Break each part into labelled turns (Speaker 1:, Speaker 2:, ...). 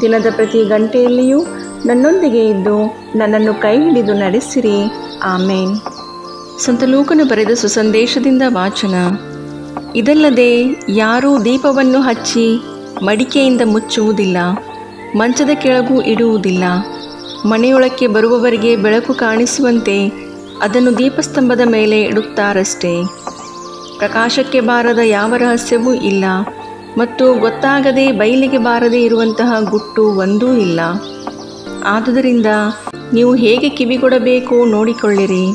Speaker 1: ದಿನದ ಪ್ರತಿ ಗಂಟೆಯಲ್ಲಿಯೂ ನನ್ನೊಂದಿಗೆ ಇದ್ದು ನನ್ನನ್ನು ಕೈ ಹಿಡಿದು ನಡೆಸಿರಿ. ಆಮೇನ್. ಸಂತ ಬರೆದ ಸುಸಂದೇಶದಿಂದ ವಾಚನ. ಇದಲ್ಲದೆ ಯಾರೂ ದೀಪವನ್ನು ಹಚ್ಚಿ ಮಡಿಕೆಯಿಂದ ಮುಚ್ಚುವುದಿಲ್ಲ, ಮಂಚದ ಕೆಳಗೂ ಇಡುವುದಿಲ್ಲ. ಮನೆಯೊಳಕ್ಕೆ ಬರುವವರಿಗೆ ಬೆಳಕು ಕಾಣಿಸುವಂತೆ ಅದನ್ನು ದೀಪಸ್ತಂಭದ ಮೇಲೆ ಇಡುತ್ತಾರಷ್ಟೇ. ಪ್ರಕಾಶಕ್ಕೆ ಬಾರದ ಯಾವ ರಹಸ್ಯವೂ ಇಲ್ಲ. ಮತ್ತು ಗೊತ್ತಾಗದೆ ಬಯಲಿಗೆ ಬಾರದೆ ಇರುವಂತಹ ಗುಟ್ಟು ಒಂದೂ ಇಲ್ಲ. ಆದುದರಿಂದ ನೀವು ಹೇಗೆ ಕಿವಿಗೊಡಬೇಕು ನೋಡಿಕೊಳ್ಳಿರಿ.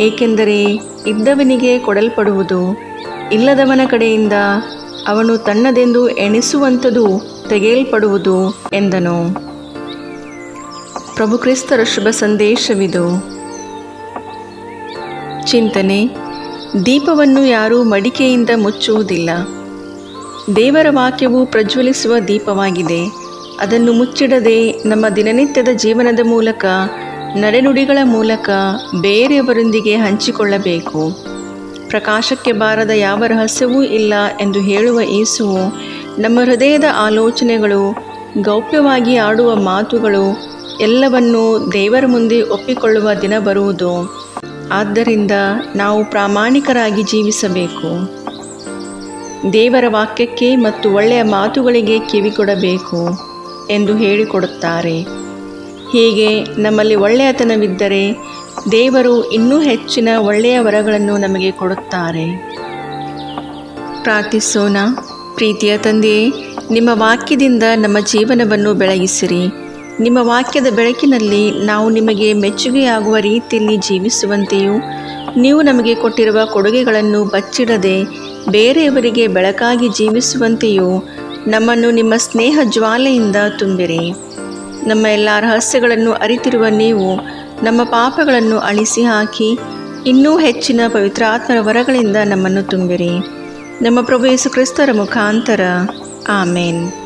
Speaker 1: ಏಕೆಂದರೆ ಇದ್ದವನಿಗೆ ಕೊಡಲ್ಪಡುವುದು, ಇಲ್ಲದವನ ಕಡೆಯಿಂದ ಅವನು ತನ್ನದೆಂದು ಎಣಿಸುವಂಥದ್ದು ತೆಗೆಯಲ್ಪಡುವುದು ಎಂದನು. ಪ್ರಭು ಕ್ರಿಸ್ತರ ಶುಭ ಸಂದೇಶವಿದು. ಚಿಂತನೆ, ದೀಪವನ್ನು ಯಾರೂ ಮಡಿಕೆಯಿಂದ ಮುಚ್ಚುವುದಿಲ್ಲ. ದೇವರ ವಾಕ್ಯವು ಪ್ರಜ್ವಲಿಸುವ ದೀಪವಾಗಿದೆ. ಅದನ್ನು ಮುಚ್ಚಿಡದೆ ನಮ್ಮ ದಿನನಿತ್ಯದ ಜೀವನದ ಮೂಲಕ, ನಡೆನುಡಿಗಳ ಮೂಲಕ ಬೇರೆಯವರೊಂದಿಗೆ ಹಂಚಿಕೊಳ್ಳಬೇಕು. ಪ್ರಕಾಶಕ್ಕೆ ಬಾರದ ಯಾವ ರಹಸ್ಯವೂ ಇಲ್ಲ ಎಂದು ಹೇಳುವ ಏಸುವು ನಮ್ಮ ಹೃದಯದ ಆಲೋಚನೆಗಳು, ಗೌಪ್ಯವಾಗಿ ಆಡುವ ಮಾತುಗಳು, ಎಲ್ಲವನ್ನೂ ದೇವರ ಮುಂದೆ ಒಪ್ಪಿಕೊಳ್ಳುವ ದಿನ ಬರುವುದು. ಆದ್ದರಿಂದ ನಾವು ಪ್ರಾಮಾಣಿಕರಾಗಿ ಜೀವಿಸಬೇಕು. ದೇವರ ವಾಕ್ಯಕ್ಕೆ ಮತ್ತು ಒಳ್ಳೆಯ ಮಾತುಗಳಿಗೆ ಕಿವಿಕೊಡಬೇಕು ಎಂದು ಹೇಳಿಕೊಡುತ್ತಾರೆ. ಹೀಗೆ ನಮ್ಮಲ್ಲಿ ಒಳ್ಳೆಯತನವಿದ್ದರೆ ದೇವರು ಇನ್ನೂ ಹೆಚ್ಚಿನ ಒಳ್ಳೆಯ ವರಗಳನ್ನು ನಮಗೆ ಕೊಡುತ್ತಾರೆ. ಪ್ರಾರ್ಥಿಸೋಣ. ಪ್ರೀತಿಯ ತಂದೆಯೇ, ನಿಮ್ಮ ವಾಕ್ಯದಿಂದ ನಮ್ಮ ಜೀವನವನ್ನು ಬೆಳಗಿಸಿರಿ. ನಿಮ್ಮ ವಾಕ್ಯದ ಬೆಳಕಿನಲ್ಲಿ ನಾವು ನಿಮಗೆ ಮೆಚ್ಚುಗೆಯಾಗುವ ರೀತಿಯಲ್ಲಿ ಜೀವಿಸುವಂತೆಯೂ ನೀವು ನಮಗೆ ಕೊಟ್ಟಿರುವ ಕೊಡುಗೆಗಳನ್ನು ಬಚ್ಚಿಡದೆ ಬೇರೆಯವರಿಗೆ ಬೆಳಕಾಗಿ ಜೀವಿಸುವಂತೆಯೂ ನಮ್ಮನ್ನು ನಿಮ್ಮ ಸ್ನೇಹ ಜ್ವಾಲೆಯಿಂದ ತುಂಬಿರಿ. ನಮ್ಮ ಎಲ್ಲ ರಹಸ್ಯಗಳನ್ನು ಅರಿತಿರುವ ನೀವು ನಮ್ಮ ಪಾಪಗಳನ್ನು ಅಳಿಸಿ ಹಾಕಿ ಇನ್ನೂ ಹೆಚ್ಚಿನ ಪವಿತ್ರಾತ್ಮರ ವರಗಳಿಂದ ನಮ್ಮನ್ನು ತುಂಬಿರಿ. ನಮ್ಮ ಪ್ರಭು ಯೇಸು ಕ್ರಿಸ್ತರ ಮುಖಾಂತರ. ಆಮೇನ್.